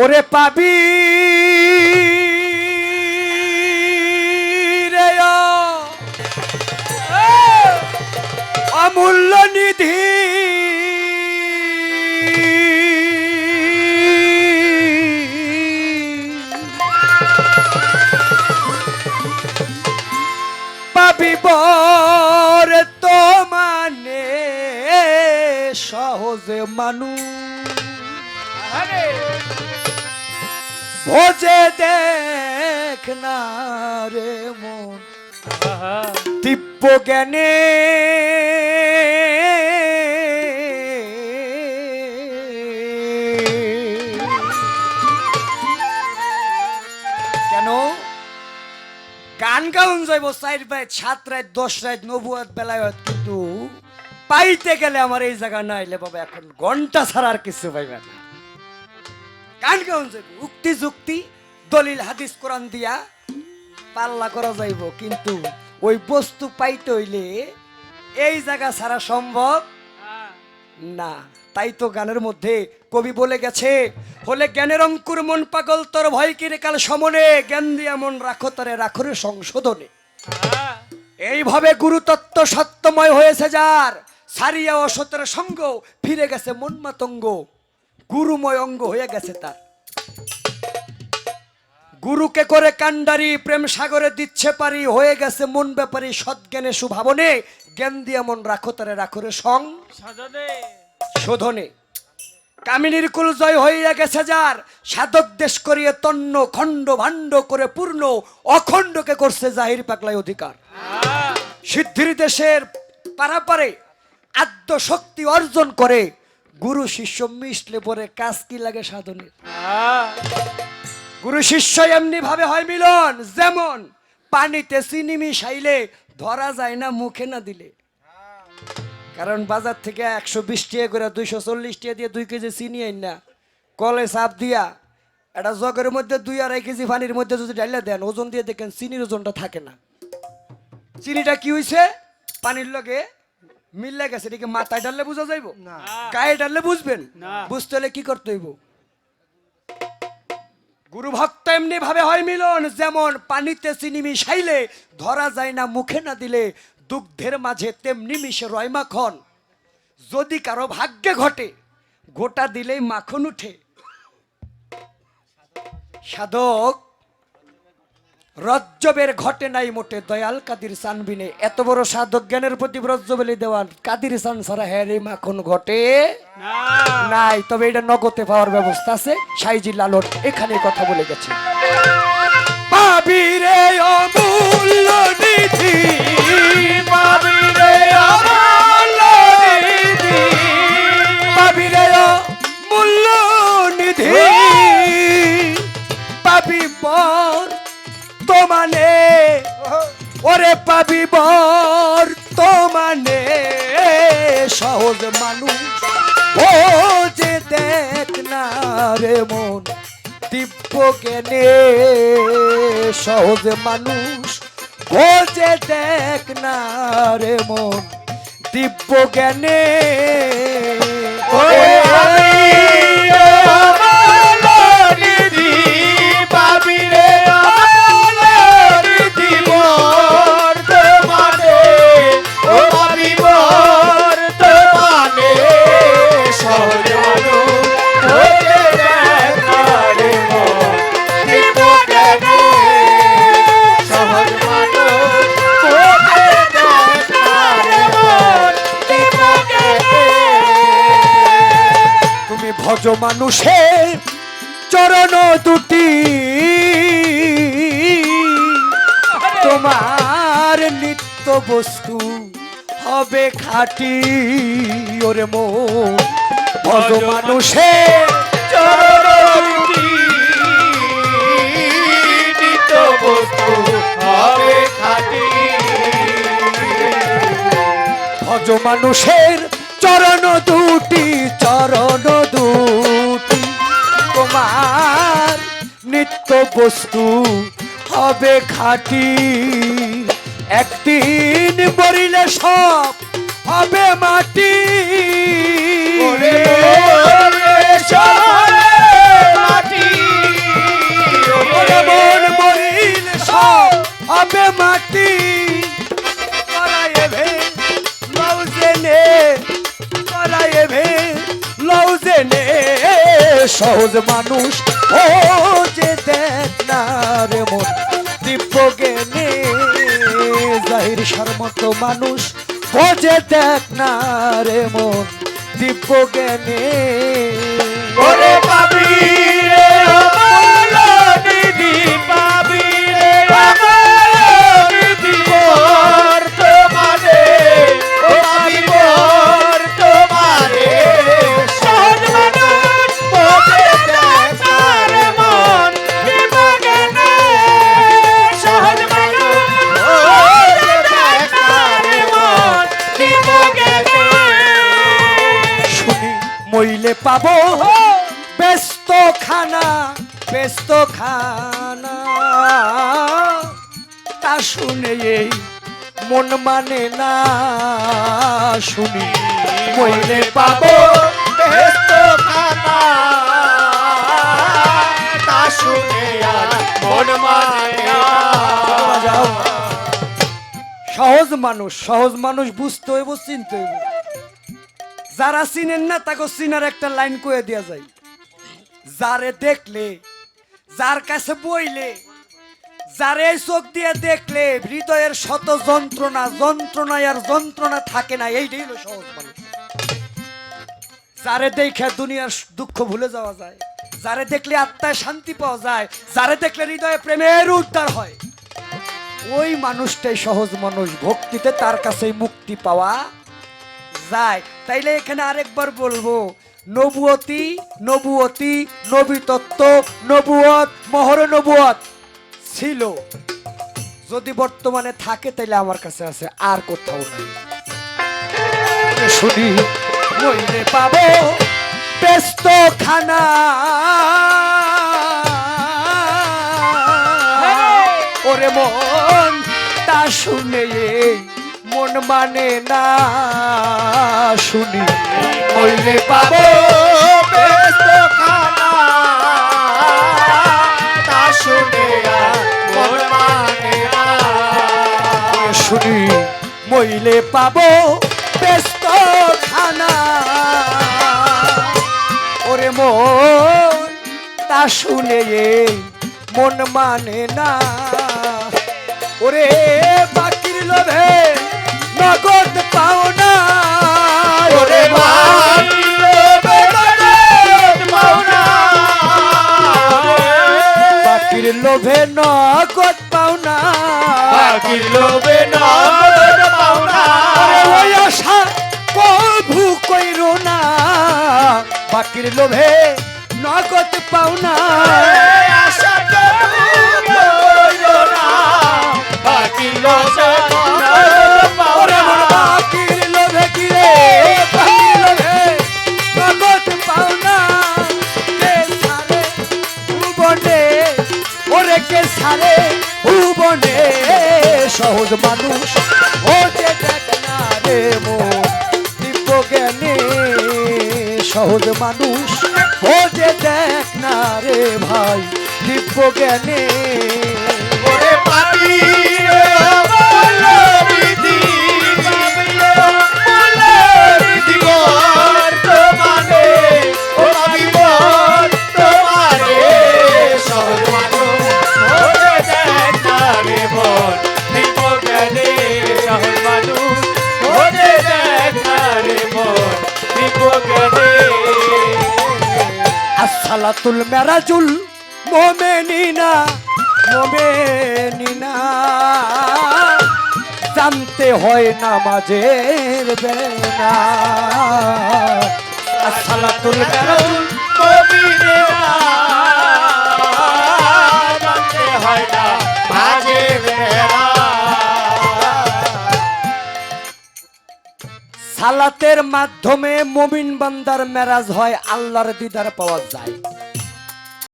ওরে পাবি অমূল্য নিধি। পাবি বর তো মানে সহজে মানুষ। ভোজে দেখ না রে মন। দিব্য জ্ঞানে কেন? গান গাউন যাইব চার রাত সাত রাত দশ রাত নবুয়াত বেলায় কিন্তু পাইতে গেলে আমার এই জায়গা না এলে বাবা এখন ঘণ্টা ছাড়া আর কিছু পাইবে না। যাইব উক্তি যুক্তি, দলিল, হাদিস, কোরআন দিয়া পাল্লা করা যাইব। কিন্তু ওই বস্তু পাইতে হইলে এই জায়গা ছাড়া সম্ভব না। তাই তো গানের মধ্যে কবি বলে গেছে, হলে জ্ঞানের অঙ্কুর মন পাগল, তোর ভয় কিরে কাল সমনে? জ্ঞান দিয়া মন রাখো, তরে রাখরে সংশোধনে। এইভাবে গুরুতত্ত্ব সত্যময় হয়েছে যার। সারিয়া অসতের সঙ্গ, ফিরে গেছে মন মাতঙ্গ গুরুময় অঙ্গ হয়ে গেছে তার। গুরুকে করে কান্ডারি প্রেম সাগরে দিচ্ছে পারি হয়ে গেছে মন ব্যাপারী সৎজ্ঞানে সুভাবনে জ্ঞান দিয়ে মন রাখো তারে রাখরে সং। শোধনে। কামিনীর কুল জয় হইয়া গেছে যার সাধক দেশ করিয়ে তন্ন খণ্ড ভাণ্ড করে পূর্ণ অখণ্ডকে করছে জাহির পাকলাই অধিকার। সিদ্ধির দেশের পারাপারে আদ্য শক্তি অর্জন করে গুরু শিষ্য মিশলে পরে কাজ কি লাগে সাধনের? গুরু শিষ্য এমনি ভাবে হয় মিলন যেমন পানিতে চিনি মিশাইলে ধরা যায় না মুখে না দিলে। কারণ বাজার থেকে একশো বিশ টাকা করে দুইশো চল্লিশ টাকা দিয়ে দুই কেজি চিনি আইন না। কলে চাপ দিয়া একটা জগের মধ্যে দুই আড়াই কেজি পানির মধ্যে যদি ডাইলে দেন ওজন দিয়ে দেখেন চিনির ওজনটা থাকে না। চিনিটা কি হইছে? পানির লগে মিললে গেছে এটাকে মাথায় ডাললে বোঝা যাইব? গায়ে ডাললে বুঝবেন? বুঝতে হলে কি করতে হইব? গুরু ভক্ত এমনি ভাবে হয় মিলন যেমন পানিতে চিনি মিশাইলে ধরা যায় না মুখে না দিলে দুগ্ধের মাঝে তেমনি মিশে রয় মাখন। যদি কারও ভাগ্যে ঘটে গোটা দিলেই মাখন উঠে। সাধক রজ্জবের ঘটে নাই মোটে দয়াল কাদির সানবিনে। এত বড় সাধক জ্ঞানের প্রতি রজ্জবেলি দেওয়ান। কাদির সান ছাড়া হ্যারে মাখন ঘটে নাই। তবে এটা নগদে পাওয়ার ব্যবস্থা আছে। সাইজি লালন এখানে কথা বলে গেছে। পাবি রে অমূল্য নিধি পাবিরে অমূল্য মানে? ওরে পাবি মানে সহজ মানুষ। ও যে দেখ না রে মন, দিব্য জ্ঞানে সহজ মানুষ। ও যে দেখ না রে মন, দিব্য জ্ঞানে। ওরে তুমি ভজ মানুষের চরণ দুটি। তোমার নিত্য বস্তু হবে খাটি ওরে মো ভজ মানুষের চরণ দুটি। নিত্য বস্তু হবে খাটি। ভজ মানুষের চরণ দুটি চরণ দুটি আমার নিত্য বস্তু হবে খাটি। একদিন পড়িলে সব হবে মাটি। হবে মাটি। করাইবে লউজেনে করাইবে লউজেনে সহজ মানুষ। ও যে দেখ না রে মন দিব্য জ্ঞানে জাহির সারমত মানুষ। ও যে দেখ না রে মন দিব্য জ্ঞানে। পাবি তা শুনে এই মন মানে না শুনি। মইলে পাবো মন। সহজ মানুষ সহজ মানুষ বুঝতে হইব, চিনতে হইব। যারা চিনেন না, তাকে চিনার একটা লাইন কয়ে দেওয়া যায়। যারে দেখলে যার কাছে বইলে, যারে এই চোখ দিয়ে দেখলে হৃদয়ের শত যন্ত্রণা, যন্ত্রণায় আর যন্ত্রণা থাকে না, এইটাই হলো সহজ মানুষ। যারে দেখে দুনিয়ার দুঃখ ভুলে যাওয়া যায়, যারে দেখলে আত্মায় শান্তি পাওয়া যায়, যারে দেখলে হৃদয়ে প্রেমের উদ্ধার হয়, ওই মানুষটাই সহজ মানুষ। ভক্তিতে তার কাছে মুক্তি পাওয়া যায়। তাইলে এখানে আরেকবার বলব নবুয়তি নবুয়তি নবী তত্ত্ব নবুয়ত মহর নবুয়ত ছিল। যদি বর্তমানে থাকে তাইলে আমার কাছে আছে আর কোথাও নাই। শুনি মইলে পাবো ব্যস্ত খানা ওরে মন তা শুনে মন মানে না শুনি। মইলে পাবো মানে শুনি, মইলে পাবো ব্যস্ত খানা ওরে মন, তা শুনে মন মানে না। ওরে বাকির লোভে নগদ পাও না ওরে পাওনা। বাকির লোভে নগদ পাও না বাকির লোভে নগদ পাওনা। ওই আশা কভু কইরো না বাকির লোভে নগদ পাও না এই আশা কবু কইরো না। বাকির লোভে ওরে সারে ভুবনে সহজ মানুষ। ও যে না রে মো, দিব্য জ্ঞানে সহজ মানুষ। ও যে দেখ না রে ভাই, দিব্য জ্ঞানে। ওরে পাপি। আসসালাতুল মেরাজুল মোমেনিনা মোমেনিনা। জানতে হয় নামাজের বেনা সালাতুল মেরাজুল কবিরে সালাতের মাধ্যমে মমিন বান্দার মেরাজ হয় আল্লাহর দিদার পাওয়া যায়।